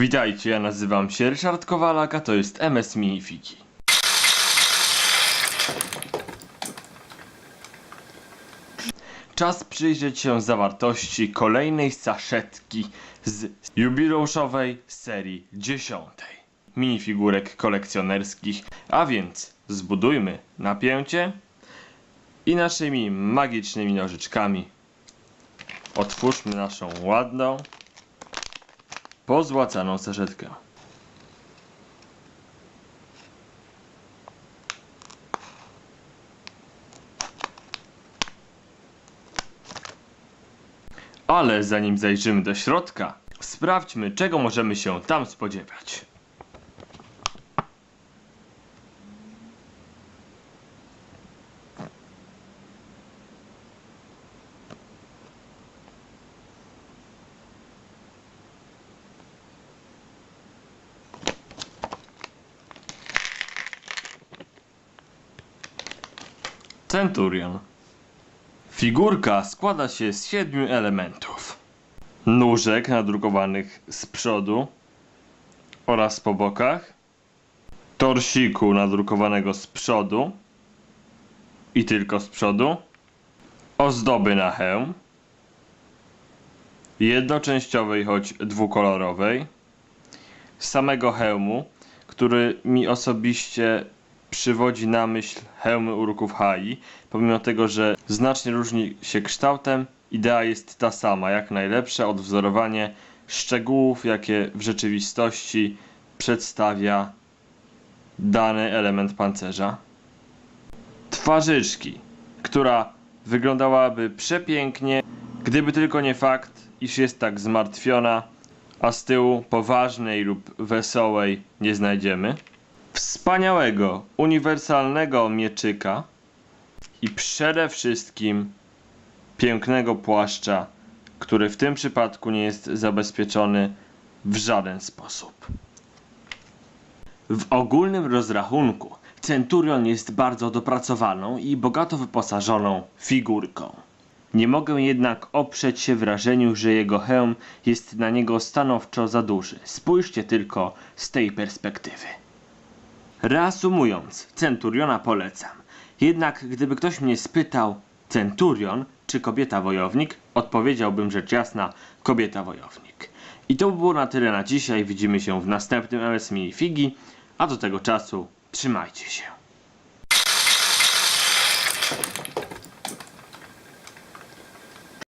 Witajcie, ja nazywam się Ryszard Kowalak, a to jest MS Minifiki. Czas przyjrzeć się zawartości kolejnej saszetki z jubileuszowej serii dziesiątej minifigurek kolekcjonerskich, a więc zbudujmy napięcie i naszymi magicznymi nożyczkami otwórzmy naszą ładną, pozłacaną saszetkę. Ale zanim zajrzymy do środka, sprawdźmy, czego możemy się tam spodziewać. Centurion. Figurka składa się z siedmiu elementów. Nóżek nadrukowanych z przodu oraz po bokach. Torsiku nadrukowanego z przodu i tylko z przodu. Ozdoby na hełm. Jednoczęściowej, choć dwukolorowej. Samego hełmu, który mi osobiście przywodzi na myśl hełmy uruków Hai, pomimo tego, że znacznie różni się kształtem, idea jest ta sama, jak najlepsze odwzorowanie szczegółów, jakie w rzeczywistości przedstawia dany element pancerza. Twarzyczki, która wyglądałaby przepięknie, gdyby tylko nie fakt, iż jest tak zmartwiona, a z tyłu poważnej lub wesołej nie znajdziemy wspaniałego, uniwersalnego mieczyka i przede wszystkim pięknego płaszcza, który w tym przypadku nie jest zabezpieczony w żaden sposób. W ogólnym rozrachunku Centurion jest bardzo dopracowaną i bogato wyposażoną figurką. Nie mogę jednak oprzeć się wrażeniu, że jego hełm jest na niego stanowczo za duży. Spójrzcie tylko z tej perspektywy. Reasumując, Centuriona polecam. Jednak gdyby ktoś mnie spytał, Centurion czy kobieta wojownik, odpowiedziałbym rzecz jasna, kobieta wojownik. I to by było na tyle na dzisiaj. Widzimy się w następnym MS Minifigi, a do tego czasu trzymajcie się.